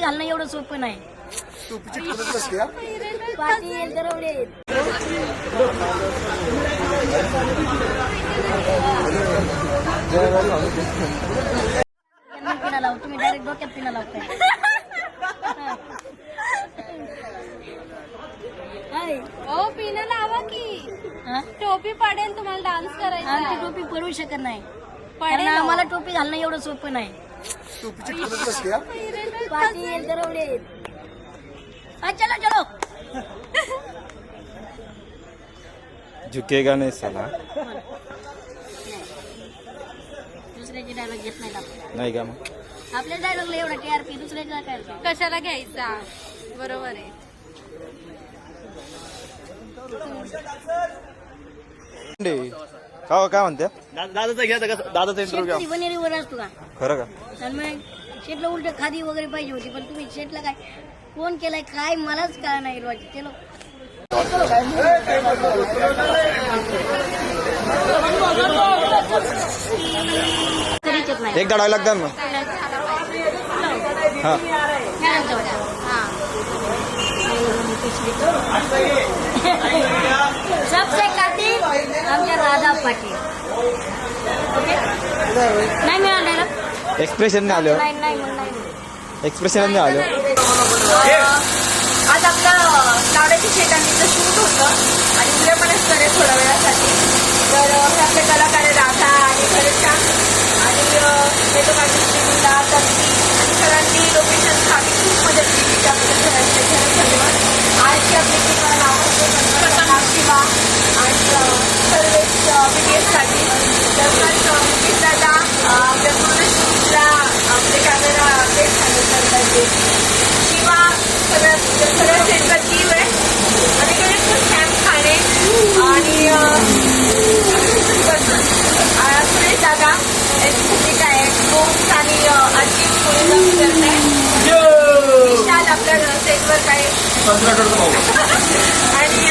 टोपी घालणं एवढं सोपं नाही टोपीची किंमत असते हा? पाटील दरवडे यांना पिना लावू तुम्ही डायरेक्ट डोक्यात पिना लावताय हाय. ओ पिन लावा की हा? टोपी पडेल तुम्हाला डान्स करायचा आमची आहे. टोपी पडू शकत नाही पडेल कारण हो. आम्हाला टोपी घालणं एवढं सोपं नाही टोपीची किंमत असते हा? पाटील दरवडे हा चलो चलो. झुकेगा नाही साला? दुसऱ्याचे डायलॉग घेत नाही आपण. नाही का मग? आपल्या डायलॉगला एवढा टीआरपी दुसऱ्याचा काय? कशाला घ्यायचा? बरोबर आहे. का काय म्हणते? दादाचा घ्या दादाचा इंटरव्ह्यू घ्या. शेतकरी बनेरीवर असतो का? खरं का? आणि मग शेटला उलट खादी वगैरे पाहिजे होती पण तुम्ही शेटला काय कोण केलाय काय मलाच नाही रोज. चलो. नाही एकदा डायलॉग हा. सबसे कातील आमच्या राधा पाटील. नाही मिळालं एक्सप्रेशन नाही आलं. नाही नाही मग नाही. एक्सप्रेशन नाही आलं. आज आपलं लावड्याची शेतांचं शूट होतं. आणि उद्या पण असणार आहे थोड्या वेळासाठी. तर हे आपले कलाकार आहे राधा आणि घनश्याम आणि हे तो माझी श्रीमिला तन्वी आणि सगळ्यांनी लोकेशन आम्ही खूप मदत केली. त्याबद्दल सगळ्यांचे खरंच धन्यवाद. आजची आपली टीम नाव शिवा आणि अं, सर्वेच बी टी एससाठी तसंच अं, मुकेश दादा अं, आपल्या पूर्ण शूटला आपले कॅमेरा अपडेट तर शिवा सगळ्या सगळ्या सेटचा टीम आहे. आणि गणेश कॅम्प खाणे. आणि सुरेश दादा याची भूमिका आहे. मोक्ष आणि अजित कोळीला करताय. विशाल आपल्या सेटवर काय आणि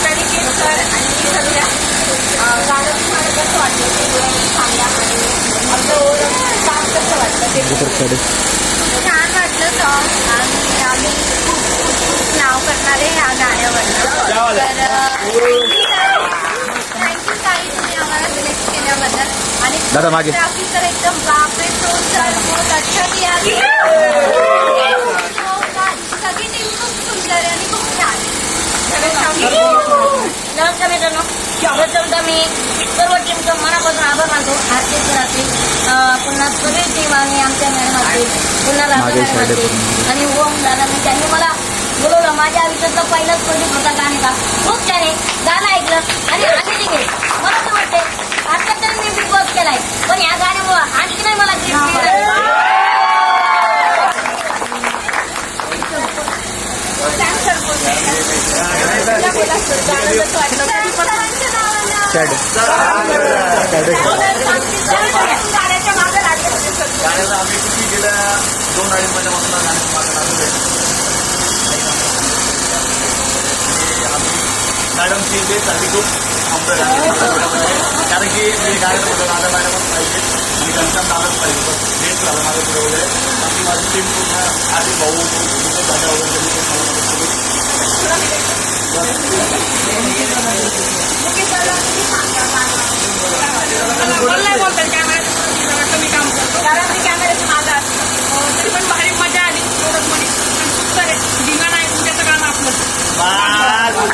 प्रणिकेत सर आणि सगळ्या गाणं तुम्हाला कसं वाटलं? ते सांगा. आणि आपलं ओळख काम कसं वाटलं? ते सॉन्ग आणि आम्ही खूप खूप खूप नाव करणार आहे ह्या गाण्यावर तर थँक्यू ताई तुम्ही आम्हाला सिलेक्ट केल्याबद्दल. आणि दादा, मागे. तर एकदम बापरे तो सर बहुत अच्छा किया. सगळी टीम खूप सुंदर आहे आणि खूप छान नमस्कार मित्रांनो. प्रथमतः मी सर्व टीमचं मनापासून आभार मानतो. हार्दिक सराचे पुन्हा सगळी टीम आणि आमच्या मॅडम पुन्हा मागे side आहे आणि ओम दादा मी त्यांनी मला बोलवलं माझ्या आयुष्यातला पहिलाच प्रोजेक्ट होता गाण्याचा खूप छान आहे. गाणं ऐकलं आणि अमेझिंग आहे. मला असं वाटतंय आता तरी मी बिग बॉस केलाय. पण या गाण्यामुळं आणखी नाही मला मिळालं. गाण्याच्या मागे लागले. होते आम्ही दोन अडीच महिन्यापासून गाण्याचं मागं लागलो आहे आणि आम्ही मॅडमची साठी खूप आमचं गाणं कारण की मी गाण्यात होतं दादा मॅडमच पाहिजे आणि घनश्याम दादाच पाहिजे बस हेच झालं माझं पुढे वगैरे बाकी माझी टीम पूर्ण आधी भाऊ तुमचं दादा वगैरे त्यांनी खूप मला मदत केली बोललाय बोलतात कॅमेरा कमी काम करतो कारण मी कॅमेऱ्याच्या मागं असतो तरी पण भारी मजा आली एवढं म्हणे तर धिंगा नाही उद्याचं गाणं आपलं बस. एक झालं. काय हो नाही का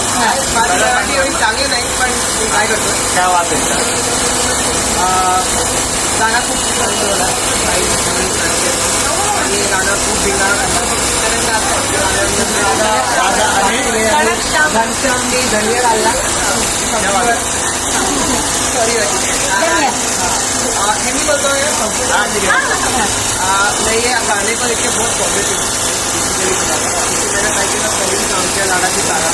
मराठी एवढी चांगली नाही पण काय करतो क्या बात आहे गाणं खूप सुंदर होता आणि गाणं खूप मी धन्य घालला. सॉरी हे मी बोलतो हा, ठीक आहे. नहीं ये गाने को लेके बहुत पॉजिटिव मेरा लाडा की तारा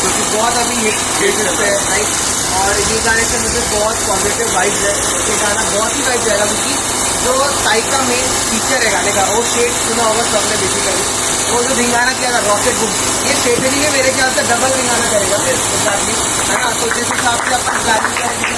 क्योंकि बहुत अभी हिट हिट है राइट और ये गाने से मुझे बहुत पॉजिटिव वाइब्स है। ये गाना बहुत ही वाइब जाएगा क्योंकि जो साइड का मेन फीचर है गाने का वो शेड सुना होगा सबने बेसिकली वो जो धिंगाना किया था रॉकेट बुम ये शेटरी में मेरे ख्याल से डबल धिंगाना करेगा फिर एग्जैक्टली है ना तो जिस हिसाब से अपन इनका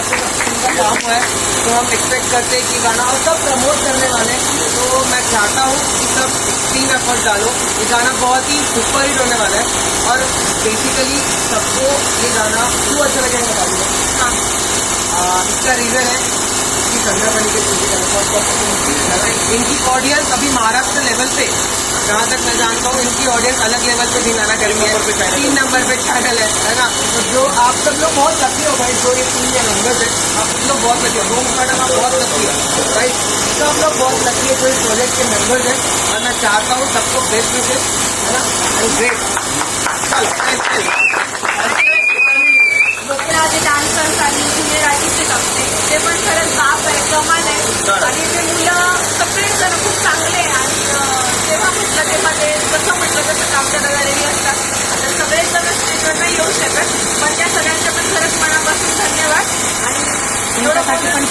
काम हुआ है तो हम एक्सपेक्ट करते हैं कि गाना और सब प्रमोट करने वाले तो मैं चाहता हूँ कि सब एक्सट्रीम एफर्ट डालो। ये गाना बहुत ही सुपर हिट होने वाला है। और बेसिकली सबको ये गाना क्यों अच्छा लगेगा बता दूँगा हाँ। इसका रीज़न है कि चंद्रमणि के इनकी ऑडियंस अभी महाराष्ट्र लेवल पे जहाँ तक मैं जानता हूँ इनकी ऑडियंस अलग लेवल पे भी गाना करेंगे तीन नंबर पे चैनल है है ना? तो जो आप सब लोग बहुत लकी हो भाई जो ये तीन या नंबर है आप सब लोग बहुत लकी हो। रोम मैडम आप बहुत लकी हो राइट तो लोग बहुत लकी है जो इस प्रोजेक्ट के मेंबर्स हैं। और मैं चाहता हूँ सबको बेस्ट विशेष है ना? एंड ग्रेट जे डान्सर्स आणि ज्युनियर आर्टिस्ट असते ते पण खरंच बाप आहे कमाल आहे आणि ते मुलं सगळेच जण खूप चांगले आहे जेव्हा म्हटलं तेव्हा ते जसं म्हटलं तसं काम करायला रेडी असतात तर सगळेच जण स्टेजवर नाही येऊ शकत पण त्या सगळ्यांचे पण खरंच मनापासून धन्यवाद आणि एवढं पण एवढं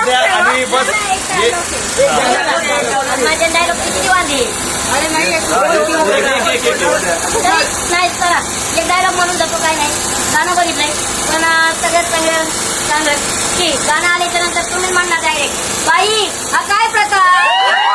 हे आता आणि बस हे डायलॉग किती वांदे अरे नाही एक- एक- नाही चला एक डायलॉग म्हणून जातो काय नाही गाणं बघितलंय पण सगळ्यात चांगलं चांगलं की गाणं आल्याच्यानंतर तुम्ही म्हणणार डायरेक्ट बाई हा काय प्रकार?